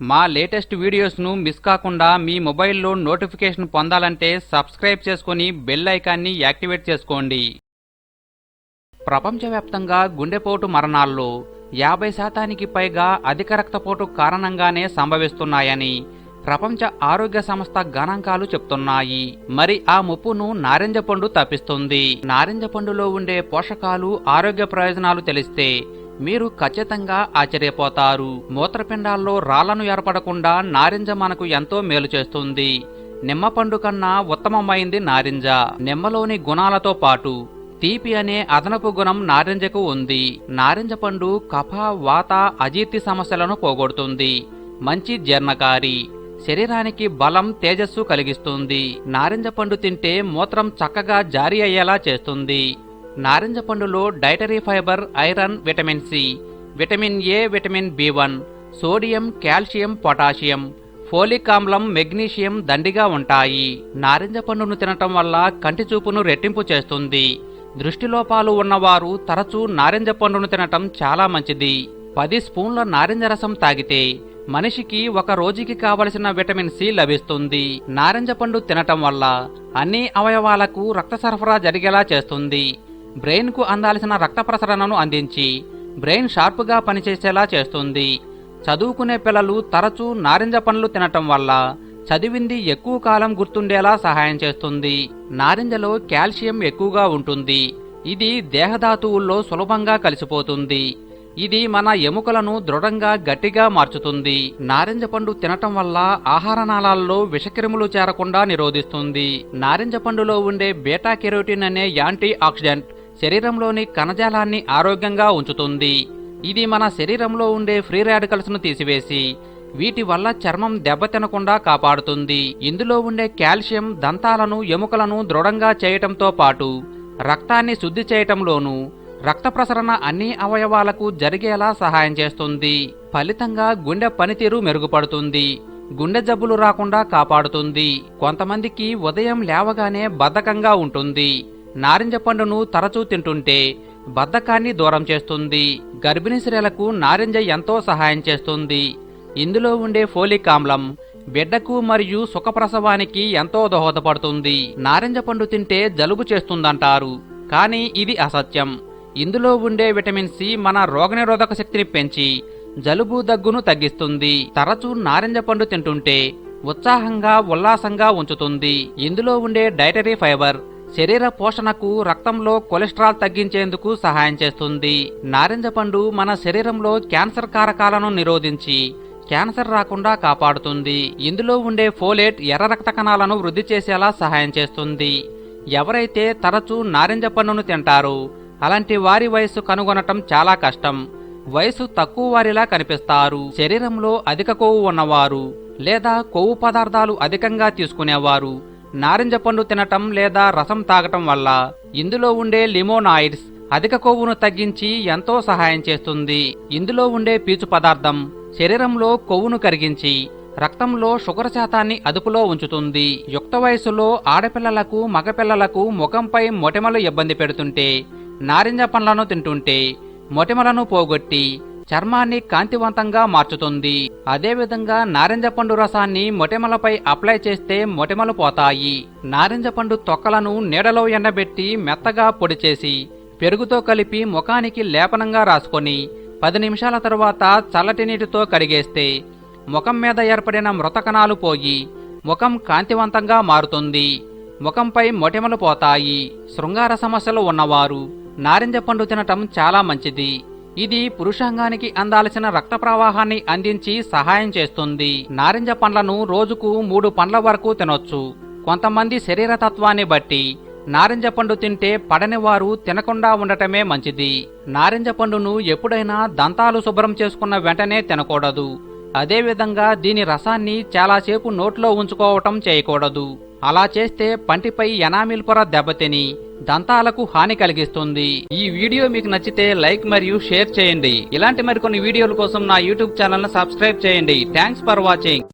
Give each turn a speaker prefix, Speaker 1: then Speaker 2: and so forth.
Speaker 1: మా latest వీడియోస్ను miss కాకుండా మీ మొబైల్లో నోటిఫికేషన్ పొందాలంటే సబ్స్క్రైబ్ చేసుకొని బెల్ ఐకాన్ని యాక్టివేట్ చేసుకోండి. ప్రపంచవ్యాప్తంగా గుండెపోటు మరణాల్లో యాభై శాతానికి పైగా అధిక రక్తపోటు కారణంగానే సంభవిస్తున్నాయని ప్రపంచ ఆరోగ్య సంస్థ గణాంకాలు చెప్తున్నాయి. మరి ఆ ముప్పును నారింజ పండు తప్పిస్తుంది. నారింజ పండులో ఉండే పోషకాలు ఆరోగ్య ప్రయోజనాలు తెలిస్తే మీరు ఖచ్చితంగా ఆశ్చర్యపోతారు. మూత్రపిండాల్లో రాళ్ళను ఏర్పడకుండా నారింజ మనకు ఎంతో మేలు చేస్తుంది. నిమ్మ పండు కన్నా ఉత్తమమైంది నారింజ. నిమ్మలోని గుణాలతో పాటు తీపి అనే అదనపు గుణం నారింజకు ఉంది. నారింజ పండు కఫ వాత అజీర్తి సమస్యలను పోగొడుతుంది. మంచి జీర్ణకారి. శరీరానికి బలం తేజస్సు కలిగిస్తుంది. నారింజ పండు తింటే మూత్రం చక్కగా జారీ అయ్యేలా చేస్తుంది. నారింజ పండులో dietary fibre iron vitamin C vitamin A vitamin B one sodium calcium potassium folic ఆమ్లం మెగ్నీషియం దండిగా ఉంటాయి. నారింజ పండును తినటం వల్ల కంటి చూపును రెట్టింపు చేస్తుంది. దృష్టిలోపాలు ఉన్నవారు తరచూ నారింజ పండును తినటం చాలా మంచిది. పది స్పూన్ల నారింజ రసం తాగితే మనిషికి ఒక రోజుకి కావలసిన విటమిన్ సి లభిస్తుంది. నారింజ పండు తినటం వల్ల అన్ని అవయవాలకు రక్త సరఫరా జరిగేలా చేస్తుంది. బ్రెయిన్కు అందాల్సిన రక్త ప్రసరణను అందించి బ్రెయిన్ షార్ప్గా పనిచేసేలా చేస్తుంది. చదువుకునే పిల్లలు తరచూ నారింజ పండ్లు తినటం వల్ల చదివింది ఎక్కువ కాలం గుర్తుండేలా సహాయం చేస్తుంది. నారింజలో కాల్షియం ఎక్కువగా ఉంటుంది. ఇది దేహధాతువుల్లో సులభంగా కలిసిపోతుంది. ఇది మన ఎముకలను దృఢంగా గట్టిగా మార్చుతుంది. నారింజ పండు తినటం వల్ల ఆహార నాళాల్లో విషక్రిములు చేరకుండా నిరోధిస్తుంది. నారింజ పండులో ఉండే బీటా కెరోటిన్ అనే యాంటీ ఆక్సిడెంట్ శరీరంలోని కణజాలాన్ని ఆరోగ్యంగా ఉంచుతుంది. ఇది మన శరీరంలో ఉండే ఫ్రీ రాడికల్స్ను తీసివేసి వీటి వల్ల చర్మం దెబ్బతినకుండా కాపాడుతుంది. ఇందులో ఉండే కాల్షియం దంతాలను ఎముకలను దృఢంగా చేయటంతో పాటు రక్తాన్ని శుద్ధి చేయటంలోనూ రక్త ప్రసరణ అన్ని అవయవాలకు జరిగేలా సహాయం చేస్తుంది. ఫలితంగా గుండె పనితీరు మెరుగుపడుతుంది. గుండె జబ్బులు రాకుండా కాపాడుతుంది. కొంతమందికి ఉదయం లేవగానే బద్ధకంగా ఉంటుంది. నారింజ పండును తరచూ తింటుంటే బద్ధకాన్ని దూరం చేస్తుంది. గర్భిణీ స్త్రీలకు నారింజ ఎంతో సహాయం చేస్తుంది. ఇందులో ఉండే ఫోలిక్ ఆమ్లం బిడ్డకు మరియు సుఖప్రసవానికి ఎంతో దోహదపడుతుంది. నారింజ పండు తింటే జలుబు చేస్తుందంటారు కానీ ఇది అసత్యం. ఇందులో ఉండే విటమిన్ సి మన రోగనిరోధక శక్తిని పెంచి జలుబు దగ్గును తగ్గిస్తుంది. తరచూ నారింజ పండు తింటుంటే ఉత్సాహంగా ఉల్లాసంగా ఉంచుతుంది. ఇందులో ఉండే డైటరీ ఫైబర్ శరీర పోషణకు రక్తంలో కొలెస్ట్రాల్ తగ్గించేందుకు సహాయం చేస్తుంది. నారింజ పండు మన శరీరంలో క్యాన్సర్ కారకాలను నిరోధించి క్యాన్సర్ రాకుండా కాపాడుతుంది. ఇందులో ఉండే ఫోలేట్ ఎర్ర రక్త కణాలను వృద్ధి చేసేలా సహాయం చేస్తుంది. ఎవరైతే తరచూ నారింజ పండును తింటారో అలాంటి వారి వయస్సు కనుగొనటం చాలా కష్టం. వయసు తక్కువ వారిలా కనిపిస్తారు. శరీరంలో అధిక కొవ్వు ఉన్నవారు లేదా కొవ్వు పదార్థాలు అధికంగా తీసుకునేవారు నారింజ పండు తినటం లేదా రసం తాగటం వల్ల ఇందులో ఉండే లిమోనాయిడ్స్ అధిక కొవ్వును తగ్గించి ఎంతో సహాయం చేస్తుంది. ఇందులో ఉండే పీచు పదార్థం శరీరంలో కొవ్వును కరిగించి రక్తంలో షుగర్ శాతాన్ని అదుపులో ఉంచుతుంది. యుక్త వయసులో ఆడపిల్లలకు మగపిల్లలకు ముఖంపై మొటిమలు ఇబ్బంది పెడుతుంటే నారింజ పండ్లను తింటుంటే మొటిమలను పోగొట్టి చర్మాన్ని కాంతివంతంగా మార్చుతుంది. అదేవిధంగా నారింజ పండు రసాన్ని మొటిమలపై అప్లై చేస్తే మొటిమలు పోతాయి. నారింజ పండు తొక్కలను నీడలో ఎండబెట్టి మెత్తగా పొడి చేసి పెరుగుతో కలిపి ముఖానికి లేపనంగా రాసుకొని పది నిమిషాల తరువాత చల్లటి నీటితో కడిగేస్తే ముఖం మీద ఏర్పడిన మృతకణాలు పోయి ముఖం కాంతివంతంగా మారుతుంది. ముఖంపై మొటిమలు పోతాయి. శృంగార సమస్యలు ఉన్నవారు నారింజ పండు తినటం చాలా మంచిది. ఇది పురుషాంగానికి అందాల్సిన రక్త ప్రవాహాన్ని అందించి సహాయం చేస్తుంది. నారింజ పండ్లను రోజుకు మూడు పండ్ల వరకు తినొచ్చు. కొంతమంది శరీర తత్వాన్ని బట్టి నారింజ పండు తింటే పడని వారు తినకుండా ఉండటమే మంచిది. నారింజ పండును ఎప్పుడైనా దంతాలు శుభ్రం చేసుకున్న వెంటనే తినకూడదు. అదేవిధంగా దీని రసాన్ని చాలాసేపు నోట్లో ఉంచుకోవటం చేయకూడదు. అలా చేస్తే పంటిపై ఎనామిల్ పొర దెబ్బతిని దంతాలకు హాని కలిగిస్తుంది. ఈ వీడియో మీకు నచ్చితే లైక్ మరియు షేర్ చేయండి. ఇలాంటి మరికొన్ని వీడియోల కోసం నా యూట్యూబ్ ఛానల్ సబ్స్క్రైబ్ చేయండి. Thanks for watching.